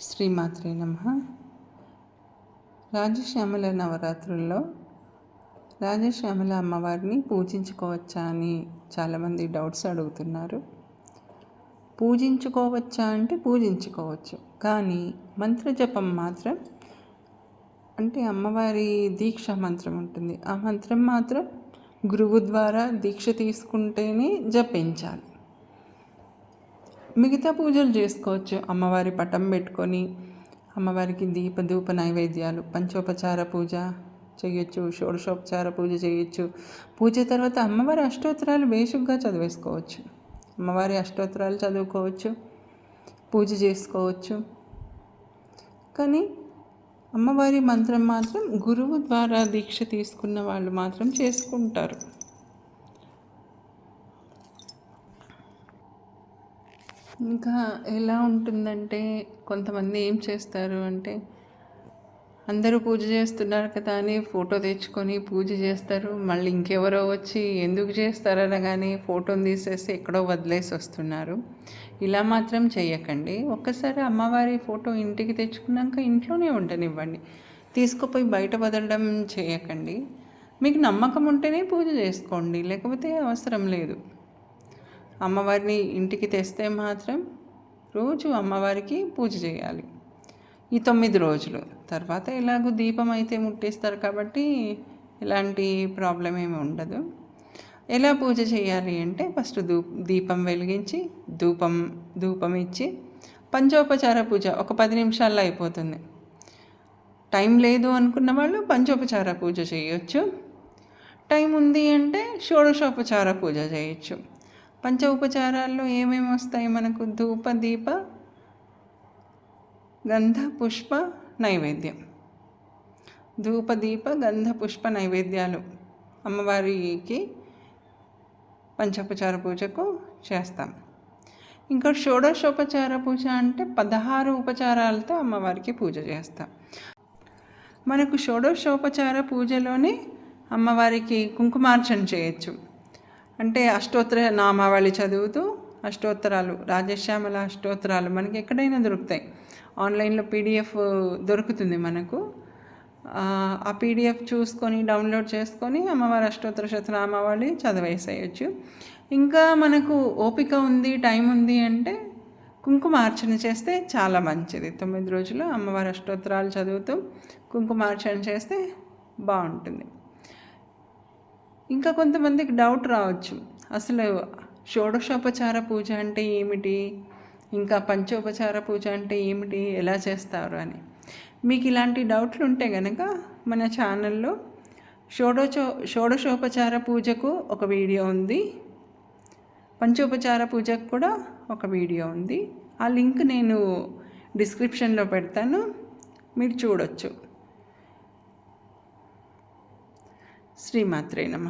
శ్రీమాత్రే నమ. రాజశ్యామల నవరాత్రుల్లో రాజశ్యామల అమ్మవారిని పూజించుకోవచ్చా అని చాలామంది డౌట్స్ అడుగుతున్నారు. పూజించుకోవచ్చా అంటే పూజించుకోవచ్చు. కానీ మంత్రజపం మాత్రం అంటే అమ్మవారి దీక్ష మంత్రం ఉంటుంది. ఆ మంత్రం మాత్రం గురువు ద్వారా దీక్ష తీసుకుంటేనే జపించాలి. మిగతా పూజలు చేసుకోవచ్చు. అమ్మవారి పటం పెట్టుకొని అమ్మవారికి దీపధూప నైవేద్యాలు పంచోపచార పూజ చేయొచ్చు షోడశోపచార పూజ చేయొచ్చు. పూజ తర్వాత అమ్మవారి అష్టోత్తరాలు బేసిక్గా చదివేసుకోవచ్చు. అమ్మవారి అష్టోత్తరాలు చదువుకోవచ్చు పూజ చేసుకోవచ్చు. కానీ అమ్మవారి మంత్రం మాత్రం గురువు ద్వారా దీక్ష తీసుకున్న వాళ్ళు మాత్రం చేసుకుంటారు. ఇంకా ఎలా ఉంటుందంటే కొంతమంది ఏం చేస్తారు అంటే అందరూ పూజ చేస్తున్నారు కదా అని ఫోటో తెచ్చుకొని పూజ చేస్తారు. మళ్ళీ ఇంకెవరో వచ్చి ఎందుకు చేస్తారనగానే ఫోటోని తీసేసి ఎక్కడో వదిలేసి వస్తున్నారు. ఇలా మాత్రం చేయకండి ఒక్కసారి అమ్మవారి ఫోటో ఇంటికి తెచ్చుకున్నాక ఇంట్లోనే ఉండనివ్వండి. తీసుకుపోయి బయట వదలడం చేయకండి మీకు నమ్మకం ఉంటేనే పూజ చేసుకోండి. లేకపోతే అవసరం లేదు. అమ్మవారిని ఇంటికి తెస్తే మాత్రం రోజు అమ్మవారికి పూజ చేయాలి. ఈ తొమ్మిది రోజులు. తర్వాత ఎలాగో దీపం అయితే ముట్టేస్తారు కాబట్టి ఎలాంటి ప్రాబ్లం ఏమి ఉండదు. ఎలా పూజ చేయాలి అంటే ఫస్ట్ దూ దీపం వెలిగించి ధూపం ధూపం ఇచ్చి పంచోపచార పూజ ఒక పది నిమిషాల్లో అయిపోతుంది. టైం లేదు అనుకున్న వాళ్ళు పంచోపచార పూజ చేయొచ్చు. టైం ఉంది అంటే షోడశోపచార పూజ చేయొచ్చు. పంచ ఉపచారాల్లో ఏమేమి వస్తాయి మనకు? ధూప దీప గంధ పుష్ప నైవేద్యం. ధూప దీప గంధ పుష్ప నైవేద్యాలు అమ్మవారికి పంచోపచార పూజకు చేస్తాం. ఇంకా షోడశోపచార పూజ అంటే పదహారు ఉపచారాలతో అమ్మవారికి పూజ చేస్తాం. మనకు షోడశోపచార పూజలోనే అమ్మవారికి కుంకుమార్చన చేయొచ్చు. అంటే అష్టోత్తర నామావళి చదువుతూ అష్టోత్తరాలు రాజశ్యామల అష్టోత్తరాలు మనకి ఎక్కడైనా దొరుకుతాయి. ఆన్లైన్లో పీడిఎఫ్ దొరుకుతుంది మనకు. ఆ పీడిఎఫ్ చూసుకొని డౌన్లోడ్ చేసుకొని అమ్మవారి అష్టోత్తర శతనామావళి చదివేసేయచ్చు. ఇంకా మనకు ఓపిక ఉంది టైం ఉంది అంటే కుంకుమార్చన చేస్తే చాలా మంచిది. తొమ్మిది రోజులు అమ్మవారి అష్టోత్తరాలు చదువుతూ కుంకుమార్చన చేస్తే బాగుంటుంది. ఇంకా కొంతమందికి డౌట్ రావచ్చు. అసలు షోడశోపచార పూజ అంటే ఏమిటి? ఇంకా పంచోపచార పూజ అంటే ఏమిటి? ఎలా చేస్తారు అని. మీకు ఇలాంటి డౌట్లు ఉంటే కనుక మన ఛానల్లో షోడోచో షోడశోపచార పూజకు ఒక వీడియో ఉంది. పంచోపచార పూజకు కూడా ఒక వీడియో ఉంది. ఆ లింక్ నేను డిస్క్రిప్షన్లో పెడతాను. మీరు చూడొచ్చు. శ్రీమాత్రే నమ.